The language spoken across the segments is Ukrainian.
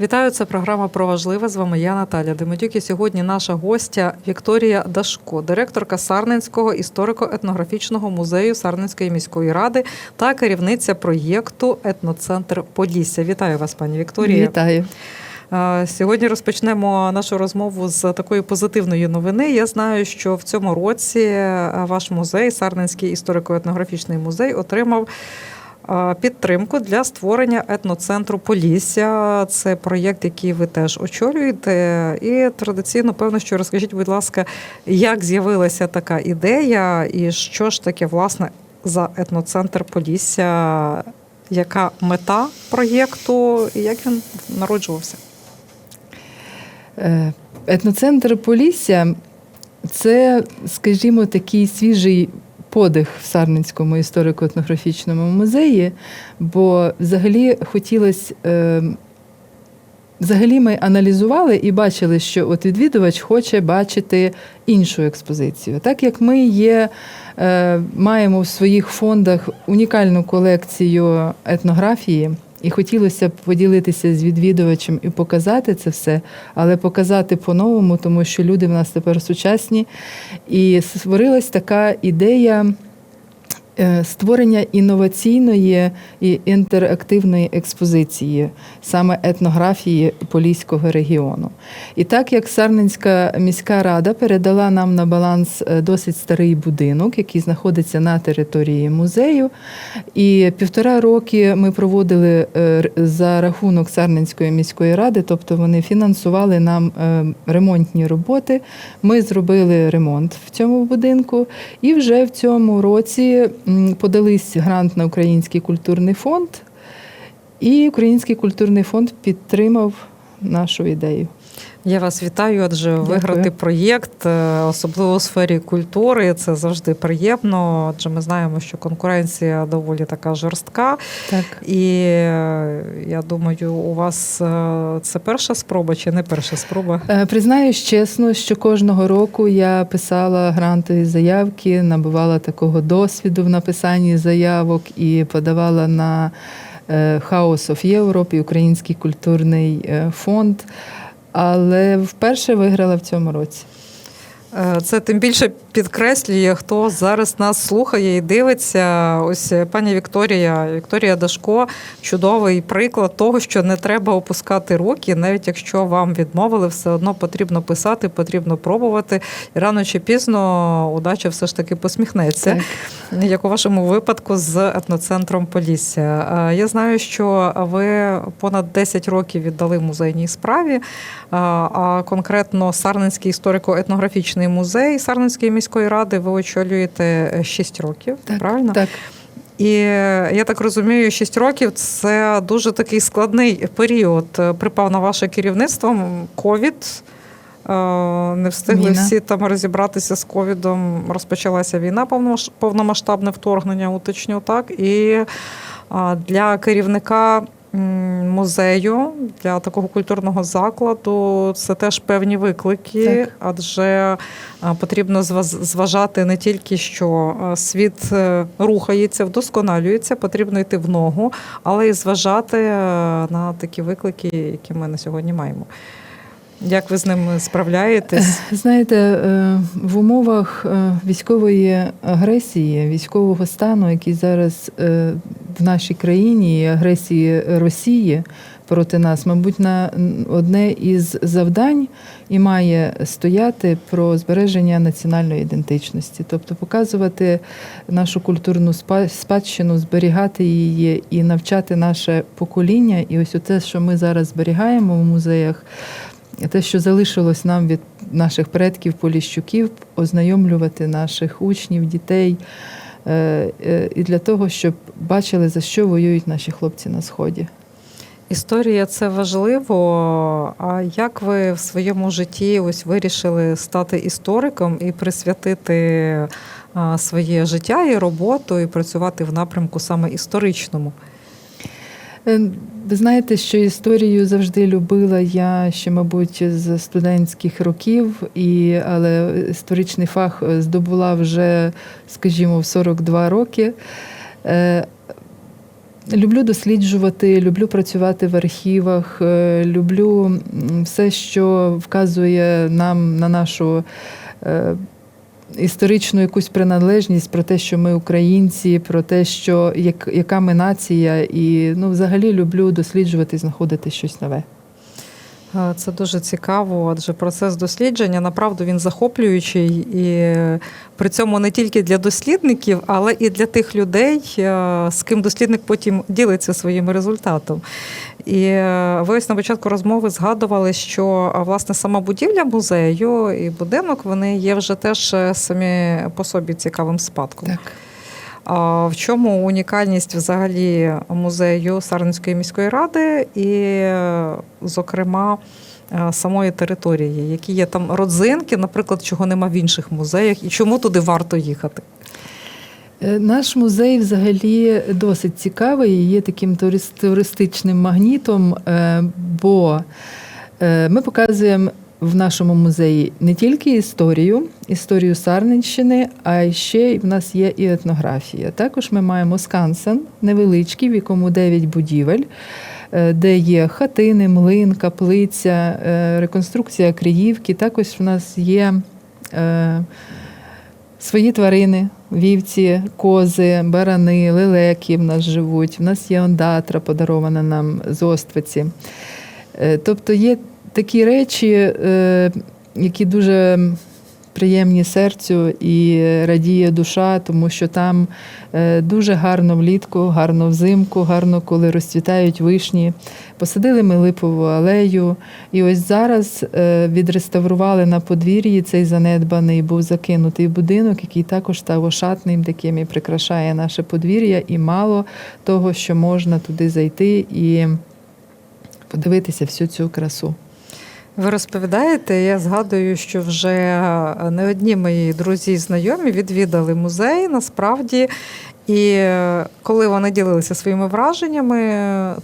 Вітаю, це програма про важливе. З вами я Наталя Демидюк. І сьогодні наша гостя Вікторія Дашко, директорка Сарненського історико-етнографічного музею Сарненської міської ради та керівниця проєкту Етноцентр Полісся. Вітаю вас, пані Вікторія. Вітаю. Сьогодні розпочнемо нашу розмову з такої позитивної новини. Я знаю, що в цьому році ваш музей, Сарненський історико-етнографічний музей, отримав підтримку для створення етноцентру Полісся. Це проєкт, який ви теж очолюєте. І традиційно, певно, що розкажіть, будь ласка, як з'явилася така ідея, і що ж таке власне за етноцентр Полісся? Яка мета проєкту і як він народжувався? Е, Етноцентр Полісся це, скажімо, такий свіжий подих в Сарненському історико-етнографічному музеї, бо взагалі хотілося. е, Взагалі ми аналізували і бачили, що от відвідувач хоче бачити іншу експозицію. Так як ми є, е, маємо в своїх фондах унікальну колекцію етнографії, і хотілося б поділитися з відвідувачем і показати це все, але показати по-новому, тому що люди в нас тепер сучасні. І створилась така ідея. Е, Створення інноваційної і інтерактивної експозиції, саме етнографії Поліського регіону. І так як Сарненська міська рада передала нам на баланс е, досить старий будинок, який знаходиться на території музею, і півтора роки ми проводили е, за рахунок Сарненської міської ради, тобто вони фінансували нам ремонтні роботи. Ми зробили ремонт в цьому будинку, і вже в цьому році подались грант на Український культурний фонд, і Український культурний фонд підтримав нашу ідею. Я вас вітаю, адже Дякую. виграти проєкт, е, особливо у сфері культури, це завжди приємно. Адже ми знаємо, що конкуренція доволі така жорстка. Так. І е, я думаю, у вас е, це перша спроба чи не перша спроба? Признаюсь чесно, що кожного року я писала грантові заявки, набувала такого досвіду в написанні заявок і подавала на House of Europe і Український культурний фонд. Але вперше виграла в цьому році. Е, Це тим більше підкреслює, хто зараз нас слухає і дивиться. Ось е, пані Вікторія, Вікторія Дашко, чудовий приклад того, що не треба опускати руки, навіть якщо вам відмовили, все одно потрібно писати, потрібно пробувати. І рано чи пізно удача все ж таки посміхнеться. Так. Як у вашому випадку з етноцентром Полісся. Я знаю, що ви понад 10 років віддали музейній справі, а конкретно Сарненський історико-етнографічний музей Сарненської міської ради ви очолюєте 6 років, Так, правильно? Так. І е, я так розумію, 6 років це дуже такий складний період. Е, Припав на ваше керівництво ковід. Е, Не встигли Війна. всі там розібратися з ковідом. Розпочалася війна, повномасштабне вторгнення, уточню так. І для керівника музею, для такого культурного закладу це теж певні виклики, Так. адже потрібно зваз- зважати не тільки, що світ е, рухається, вдосконалюється, потрібно йти в ногу, але й зважати е, на такі виклики, які ми на сьогодні маємо. Як ви з ними справляєтесь? Знаєте, е, в умовах е, військової агресії, військового стану, який зараз е, в нашій країні, агресії Росії проти нас, мабуть, на одне із завдань і має стояти про збереження національної ідентичності, тобто показувати нашу культурну спа- спадщину, зберігати її і навчати наше покоління. І ось те, що ми зараз зберігаємо в музеях. Те, що залишилось нам від наших предків поліщуків, ознайомлювати наших учнів, дітей, е, е, і для того, щоб бачили, за що воюють наші хлопці на сході. Історія це важливо. А як ви в своєму житті ось вирішили стати істориком і присвятити своє життя і роботу, і працювати в напрямку саме історичному? Е, Ви знаєте, що історію завжди любила я ще, мабуть, з студентських років, і, але історичний фах здобула вже, скажімо, в 42 роки. Е, люблю досліджувати, люблю працювати в архівах, е, люблю все, що вказує нам на нашу. Історичну якусь приналежність про те, що ми українці, про те, що як, яка ми нація, і ну, взагалі люблю досліджувати знаходити щось нове. Е, Це дуже цікаво, адже процес дослідження направду він захоплюючий і при цьому не тільки для дослідників, але і для тих людей, е, з ким дослідник потім ділиться своїм результатом. І е, ви ось на початку розмови згадували, що власне сама будівля музею і будинок вони є вже теж самі по собі цікавим спадком. Так. В чому унікальність взагалі музею Сарненської міської ради і, зокрема, е, самої території, які є там родзинки, наприклад, чого нема в інших музеях, і чому туди варто їхати? Е, Наш музей взагалі досить цікавий є таким турист- туристичним магнітом, е, бо ми показуємо в нашому музеї не тільки історію, історію Сарненщини, а ще в нас є і етнографія. Також ми маємо скансен невеличкий, в якому 9 будівель. е, Де є хатини, млин, каплиця, е, реконструкція Криївки. Також в нас є е, свої тварини, вівці, кози, барани, лелеки в нас живуть. В нас є ондатра, подарована нам з Оствиці. Е, Тобто є такі речі, е, які дуже приємні серцю і радіє душа, тому що там е, дуже гарно влітку, гарно взимку, гарно, коли розцвітають вишні. Посадили ми липову алею. І ось зараз відреставрували на подвір'ї цей занедбаний був закинутий будинок, який також став ошатним, таким і прикрашає наше подвір'я, і мало того, що можна туди зайти і подивитися всю цю красу. Ви розповідаєте, я згадую, що вже не одні мої друзі і знайомі відвідали музей насправді. І е, коли вони ділилися своїми враженнями,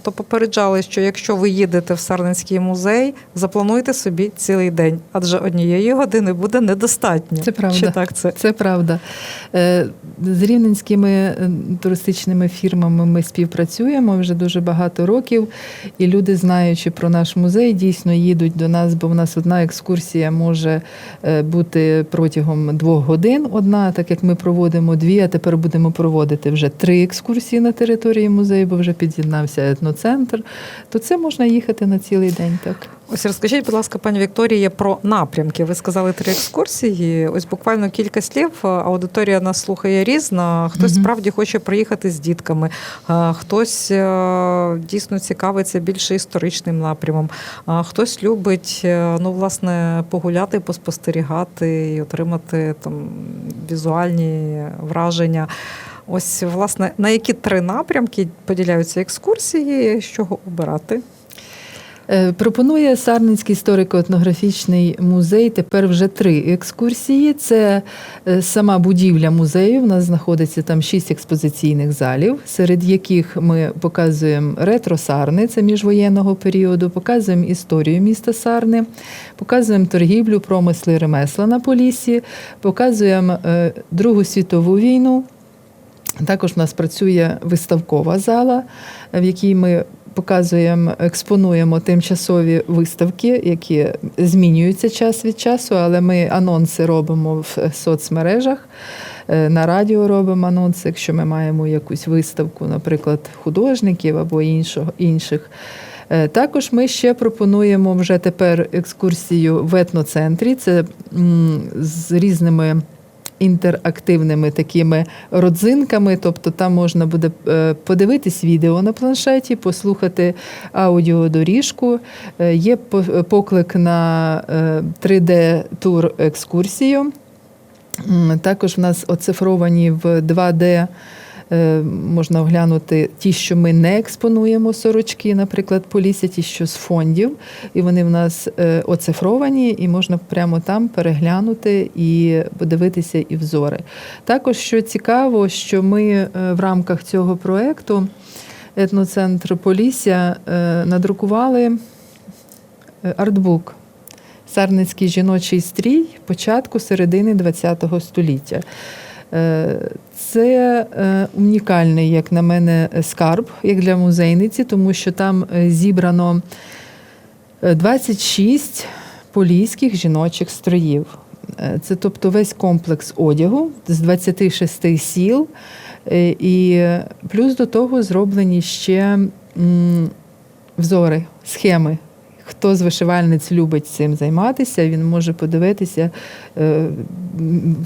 то попереджали, що якщо ви їдете в Сарненський музей, заплануйте собі цілий день, адже однієї години буде недостатньо. Це правда. Чи так це? Це правда. Е, З рівненськими е, туристичними фірмами ми співпрацюємо вже дуже багато років, і люди, знаючи про наш музей, дійсно їдуть до нас, бо в нас одна екскурсія може е, бути протягом двох годин. Одна, так як ми проводимо дві, а тепер будемо проводити вже три екскурсії на території музею, бо вже під'єднався етноцентр. То це можна їхати на цілий день. Так. Ось розкажіть, будь ласка, пані Вікторія, про напрямки. Ви сказали три екскурсії. Ось буквально кілька слів. Аудиторія нас слухає різна. Хтось Мгм. справді хоче приїхати з дітками, хтось дійсно цікавиться більше історичним напрямом. Хтось любить е, ну, власне, погуляти, поспостерігати і отримати там візуальні враження. Ось, власне, на які три напрямки поділяються екскурсії, з чого обирати? Е, Пропонує Сарненський історико-етнографічний музей тепер вже три екскурсії. Це е, сама будівля музею. У нас знаходиться там шість експозиційних залів, серед яких ми показуємо ретро Сарни, це міжвоєнного періоду, показуємо історію міста Сарни, показуємо торгівлю, промисли, ремесла на Поліссі, показуємо е, Другу світову війну. Також в нас працює виставкова зала, в якій ми показуємо, експонуємо тимчасові виставки, які змінюються час від часу, але ми анонси робимо в соцмережах. Е, На радіо робимо анонси, якщо ми маємо якусь виставку, наприклад, художників або іншого, інших. Е, Також ми ще пропонуємо вже тепер екскурсію в етноцентрі. Це з різними інтерактивними такими родзинками, тобто там можна буде е, подивитись відео на планшеті, послухати аудіодоріжку. Е, Є поклик на е, 3D-тур екскурсію. Також в нас оцифровані в 2D. Е, Можна оглянути ті, що ми не експонуємо сорочки, наприклад, полісся, ті, що з фондів, і вони в нас е, оцифровані, і можна прямо там переглянути і подивитися і взори. Також що цікаво, що ми е, в рамках цього проекту етноцентр Полісся надрукували артбук Сарницький жіночий стрій початку середини ХХ століття. Е, Це е, унікальний, як на мене, скарб, як для музейниці, тому що там е, зібрано е, 26 поліських жіночих строїв. Це тобто весь комплекс одягу з 26 сіл. І плюс до того зроблені ще взори, схеми. Хто з вишивальниць любить цим займатися, він може подивитися е,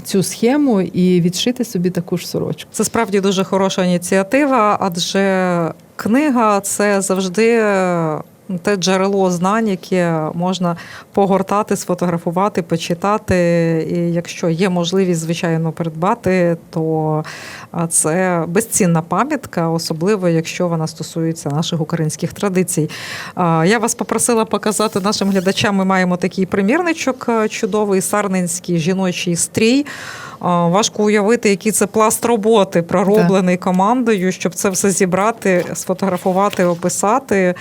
цю схему і відшити собі таку ж сорочку. Це справді дуже хороша ініціатива, адже книга це завжди те джерело знань, яке можна погортати, сфотографувати, почитати. І якщо є можливість, звичайно, придбати, то це безцінна пам'ятка, особливо якщо вона стосується наших українських традицій. Я вас попросила показати нашим глядачам. Ми маємо такий примірничок е, чудовий сарненський жіночий стрій. Важко уявити, який це пласт роботи, пророблений командою, щоб це все зібрати, сфотографувати, описати.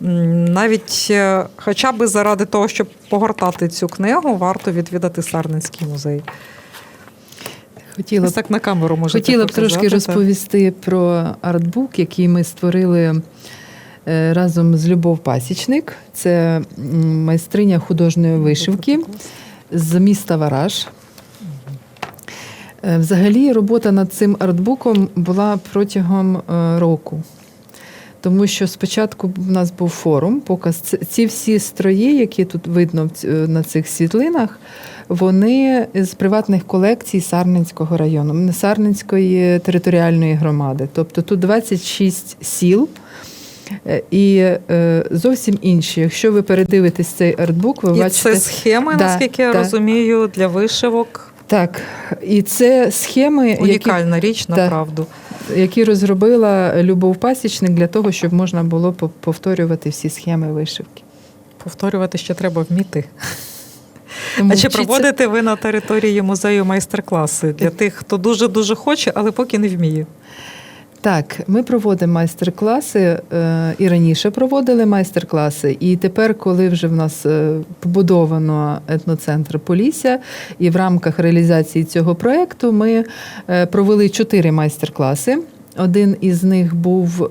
Навіть е, хоча б заради того, щоб погортати цю книгу, варто відвідати Сарненський музей. Хотіла б, так на камеру можете хотіла б показати, трошки так. розповісти про артбук, який ми створили е, разом з Любов Пасічник. Це майстриня художньої вишивки. з міста Вараж. Е, Взагалі, робота над цим артбуком була протягом року. Тому що спочатку в нас був форум, показ. Ці всі строї, які тут видно е, на цих світлинах, вони з приватних колекцій Сарненського району, Сарненської територіальної громади. Тобто тут 26 сіл. е, І е, зовсім інші. Якщо ви передивитесь цей артбук, ви І бачите. це схеми, Да, наскільки я розумію, для вишивок. Так, і це схеми, які, Унікальна річ, Так. направду. Які розробила Любов Пасічник для того, щоб можна було по- повторювати всі схеми вишивки. Повторювати ще треба вміти. Тому А чи вчіться- проводите ви на території музею майстер-класи для тих, хто дуже дуже хоче, але поки не вміє? Так, ми проводимо майстер-класи е, і раніше проводили майстер-класи. І тепер, коли вже в нас е, побудовано етноцентр Полісся, і в рамках реалізації цього проєкту ми е, провели чотири майстер-класи. Один із них був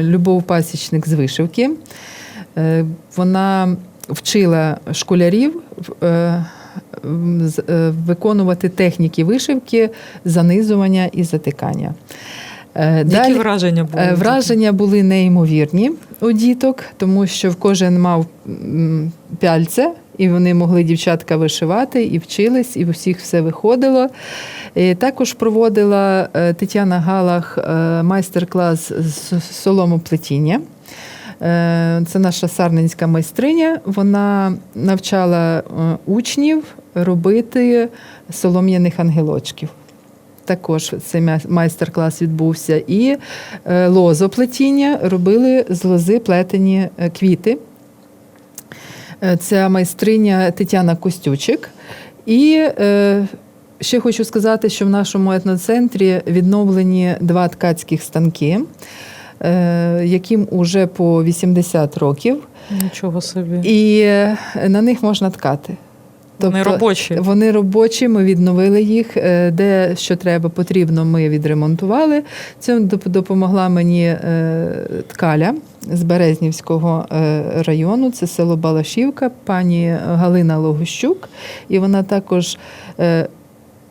Любов Пасічник з вишивки. Вона вчила школярів виконувати техніки вишивки, занизування і затикання. Е, Які враження були? Е, Враження були неймовірні у діток, тому що кожен мав пяльце, і вони могли дівчатка вишивати, і вчились, і в усіх все виходило. І також проводила е, Тетяна Галах е, майстер-клас з соломоплетіння. Е, Це наша сарненська майстриня. Вона навчала е, учнів робити солом'яних ангелочків. Також цей майстер-клас відбувся. І е, лозоплетіння робили з лози плетені е, квіти. Це майстриня Тетяна Костючик. І е, ще хочу сказати, що в нашому етноцентрі відновлені два ткацьких станки, яким уже по 80 років, Нічого собі. і на них можна ткати. Вони Тобто робочі. Вони робочі, ми відновили їх. е, Де що треба, потрібно, ми відремонтували. Цим допомогла мені е, ткаля з Березнівського е, району, це село Балашівка, пані Галина Логущук. І вона також.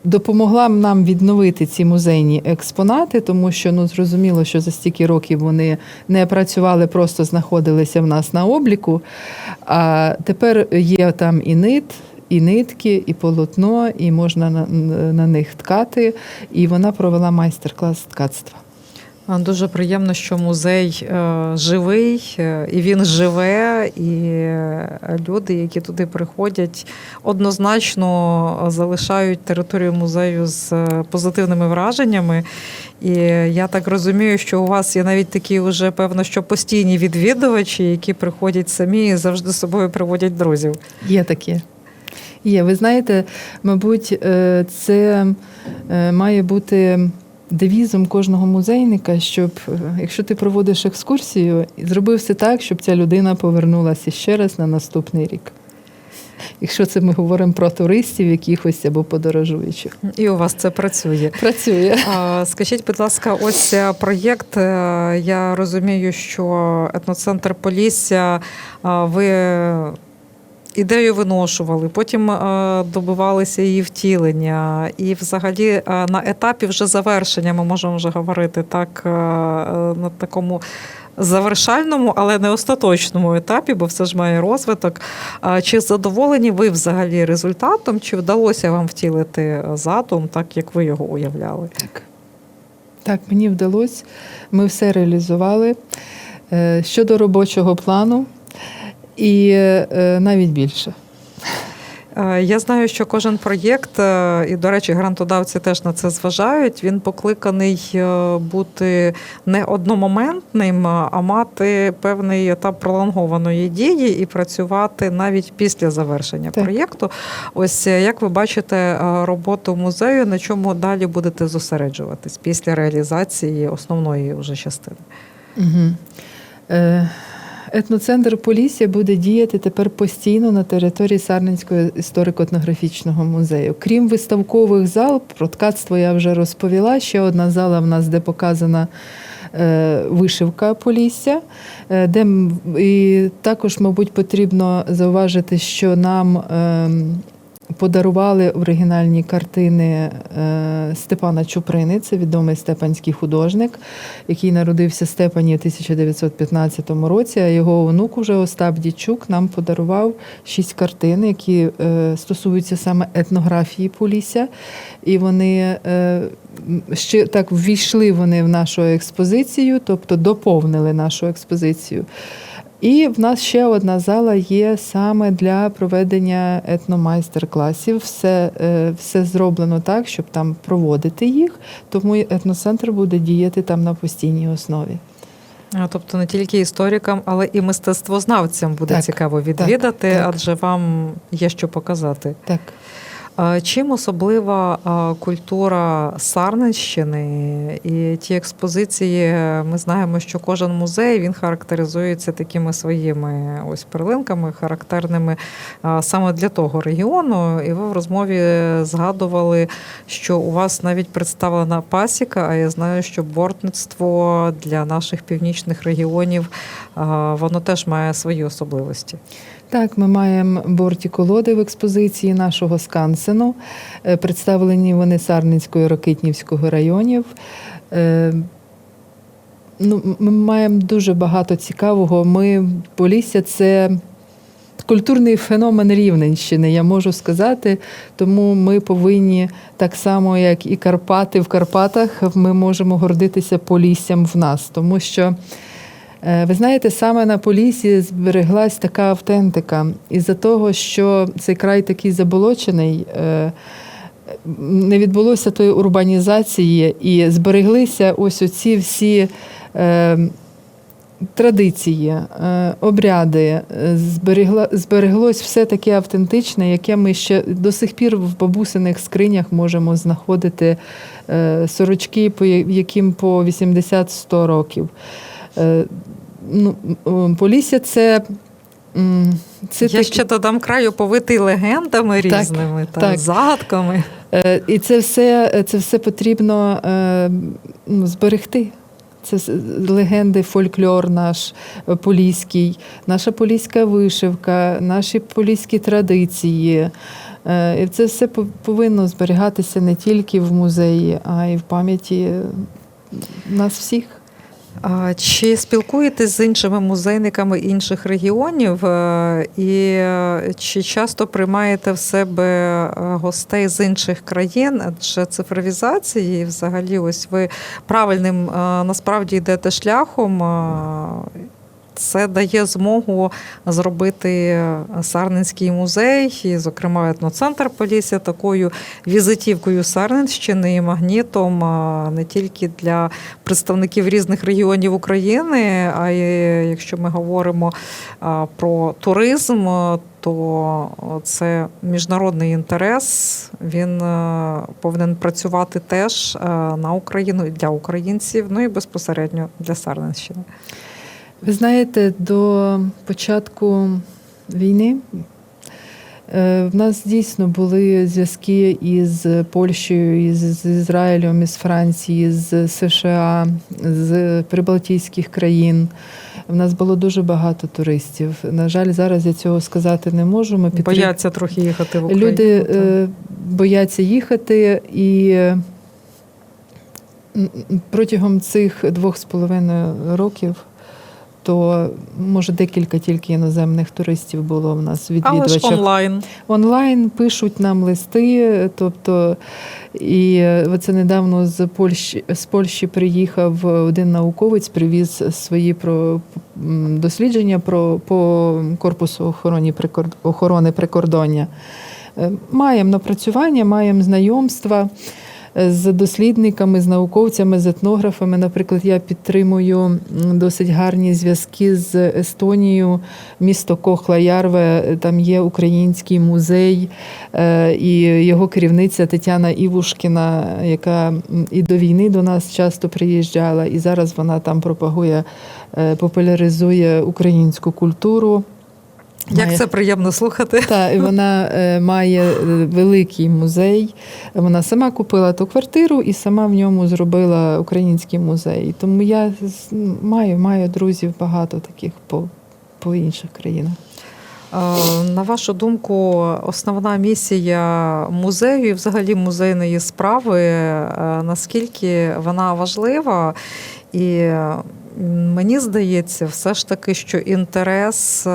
Допомогла нам відновити ці музейні експонати, тому що ну зрозуміло, що за стільки років вони не працювали, просто знаходилися в нас на обліку. А тепер є там і нит, і нитки, і полотно, і можна на, на них ткати. І вона провела майстер-клас ткацтва. Дуже приємно, що музей е, живий, е, і він живе, і е, люди, які туди приходять, однозначно залишають територію музею з позитивними враженнями. І я так розумію, що у вас є навіть такі вже певно, що постійні відвідувачі, які приходять самі і завжди з собою приводять друзів. Є таке. Є. Ви знаєте, мабуть, е, це е, має бути девізом кожного музейника, щоб е, якщо ти проводиш екскурсію, зроби все так, щоб ця людина повернулася ще раз на наступний рік. якщо це ми говоримо про туристів якихось або подорожуючих. І у вас це працює. Працює. Скажіть, будь ласка, ось проєкт. Я розумію, що етноцентр Полісся ви ідею виношували, потім е, добивалися її втілення. І взагалі е, на етапі вже завершення ми можемо вже говорити так е, на такому. Завершальному, але не остаточному етапі, бо все ж має розвиток. Чи задоволені ви взагалі результатом? Чи вдалося вам втілити задум, так як ви його уявляли? Так. Так, мені вдалося. Ми все реалізували щодо робочого плану і е, навіть більше. Е, Я знаю, що кожен проєкт, е, і, до речі, грантодавці теж на це зважають. Він покликаний е, бути не одномоментним, а мати певний етап пролонгованої дії і працювати навіть після завершення Так. проєкту. Ось е, як ви бачите е, роботу музею, на чому далі будете зосереджуватись після реалізації основної вже частини? Угу. Е, етноцентр Полісся буде діяти тепер постійно на території Сарненського історико-етнографічного музею. Крім виставкових зал, про ткацтво я вже розповіла. Ще одна зала в нас, де показана е, вишивка Полісся. Е, де і також, мабуть, потрібно зауважити, що нам. Подарували оригінальні картини е, Степана Чуприни, це відомий степанський художник, який народився в Степані в 1915 році. А його онук уже Остап Дічук нам подарував шість картин, які е, стосуються саме етнографії Полісся. І вони е, ще так ввійшли вони в нашу експозицію, тобто доповнили нашу експозицію. І в нас ще одна зала є саме для проведення етномайстер-класів. Все, е, все зроблено так, щоб там проводити їх. Тому етноцентр буде діяти там на постійній основі. А, Тобто не тільки історикам, але і мистецтвознавцям буде Так, цікаво відвідати, так. адже вам є що показати. Так. Чим особлива культура Сарненщини і ті експозиції? Ми знаємо, що кожен музей він характеризується такими своїми ось перлинками, характерними саме для того регіону. І ви в розмові згадували, що у вас навіть представлена пасіка, а я знаю, що бортництво для наших північних регіонів воно теж має свої особливості. Так, ми маємо борті колоди в експозиції нашого скансену. Е, Представлені вони Сарненського і Рокитнівського районів. Е, Ну, ми маємо дуже багато цікавого. Ми Полісся це культурний феномен Рівненщини, я можу сказати. Тому ми повинні так само, як і Карпати в Карпатах, ми можемо гордитися Поліссям в нас, тому що. Е, Ви знаєте, саме на Полісі збереглась така автентика. Із-за того, що цей край такий заболочений, е, не відбулося тої урбанізації, і збереглися ось оці всі е, традиції, обряди, збереглось все таке автентичне, яке ми ще до сих пір в бабусиних скринях можемо знаходити сорочки, яким по 80-100 років. Е, Ну, Полісся це. це Я такі- ще додам краю повитий легендами Так, різними та так. загадками. Е, І це все, це все потрібно е, ну, зберегти. Це легенди, фольклор наш е, поліський, наша поліська вишивка, наші поліські традиції. Е, І це все пов- повинно зберігатися не тільки в музеї, а й в пам'яті нас всіх. Чи спілкуєтесь з іншими музейниками інших регіонів, е, і е, чи часто приймаєте в себе е, гостей з інших країн? Адже цифровізації, взагалі, ось ви правильним насправді йдете шляхом. Це дає змогу зробити Сарненський музей, і, зокрема, етноцентр Полісся такою візитівкою Сарненщини і магнітом не тільки для представників різних регіонів України, а й якщо ми говоримо про туризм, то це міжнародний інтерес. Він е, повинен працювати теж е, на Україну для українців, ну і безпосередньо для Сарненщини. Ви знаєте, до початку війни Е, В нас дійсно були зв'язки із Польщею, із з Ізраїлем, із Франції, з США, з прибалтійських країн. В нас було дуже багато туристів. На жаль, зараз я цього сказати не можу. Ми підтрим- Бояться трохи їхати в Україну. Люди е, бояться їхати, і протягом цих двох з половиною років. То може декілька тільки іноземних туристів було в нас Але ж онлайн. Онлайн пишуть нам листи, тобто і е, оце недавно з Польщі з Польщі приїхав один науковець, привіз свої про дослідження про по корпусу охорони охорони прикордоння. Е, Маємо напрацювання, маємо знайомства з дослідниками, з науковцями, з етнографами. Наприклад, я підтримую досить гарні зв'язки з Естонією, місто Кохла-Ярве. Там є український музей, е, і його керівниця Тетяна Івушкіна, яка і до війни до нас часто приїжджала, і зараз вона там пропагує, е, популяризує українську культуру. Як Має- це приємно слухати. та, і вона е, має е, великий музей. Вона сама купила ту квартиру і сама в ньому зробила український музей. Тому я маю, маю друзів багато таких по, по інших країнах. Е, На вашу думку, основна місія музею і взагалі музейної справи, е, наскільки вона важлива? І мені здається, все ж таки, що інтерес, е,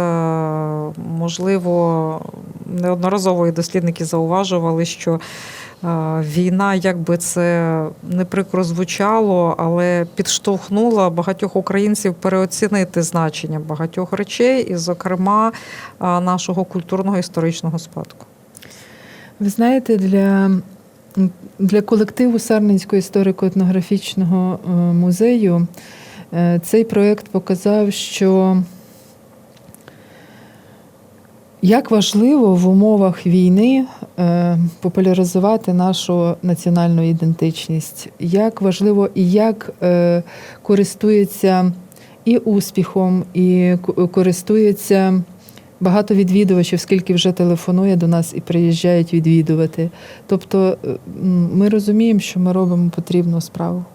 можливо, неодноразово і дослідники зауважували, що е, війна, як би це не прикро звучало, але підштовхнула багатьох українців переоцінити значення багатьох речей, і, зокрема, е, нашого культурного історичного спадку. Ви знаєте, для, для колективу Сарненського історико-етнографічного музею цей проєкт показав, що як важливо в умовах війни е, популяризувати нашу національну ідентичність, як важливо і як е, користується і успіхом, і користується багато відвідувачів, скільки вже телефонує до нас і приїжджають відвідувати. Тобто е, ми розуміємо, що ми робимо потрібну справу.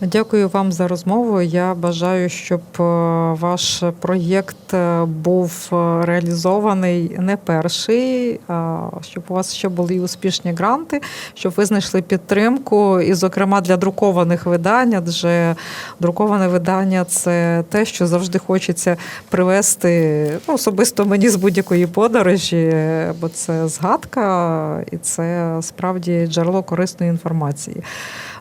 Дякую вам за розмову. Я бажаю, щоб е, ваш проєкт е, був е, реалізований не перший, щоб у вас ще були успішні гранти, щоб ви знайшли підтримку, і, зокрема, для друкованих видань, адже друковане видання це те, що завжди хочеться привести ну, особисто мені з будь-якої подорожі, бо це згадка і це справді джерело корисної інформації.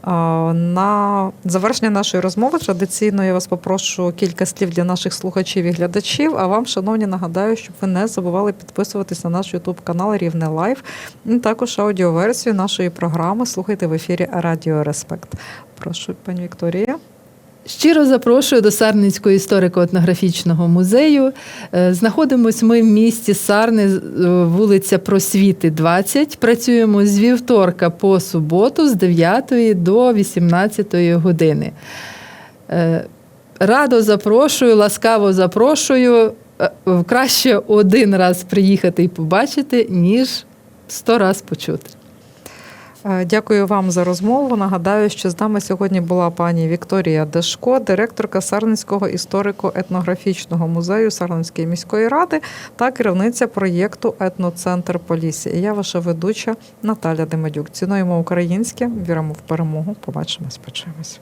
На завершення нашої розмови традиційно я вас попрошу кілька слів для наших слухачів і глядачів. А вам, шановні, нагадаю, щоб ви не забували підписуватись на наш Ютуб канал Рівне Лайф, також аудіоверсію нашої програми. Слухайте в ефірі Радіо Респект. Прошу, пані Вікторія. Щиро запрошую до Сарницького історико-етнографічного музею. Е, Знаходимось ми в місті Сарни, е, вулиця Просвіти, 20. Працюємо з вівторка по суботу з 9 до 18 години. Е, Радо запрошую, ласкаво запрошую. Краще один раз приїхати і побачити, ніж сто раз почути. Е, Дякую вам за розмову. Нагадаю, що з нами сьогодні була пані Вікторія Дешко, директорка Сарненського історико-етнографічного музею Сарненської міської ради та керівниця проєкту Етноцентр Полісся. І я ваша ведуча Наталя Демедюк. Цінуємо українське, віримо в перемогу. Побачимось, почуємось.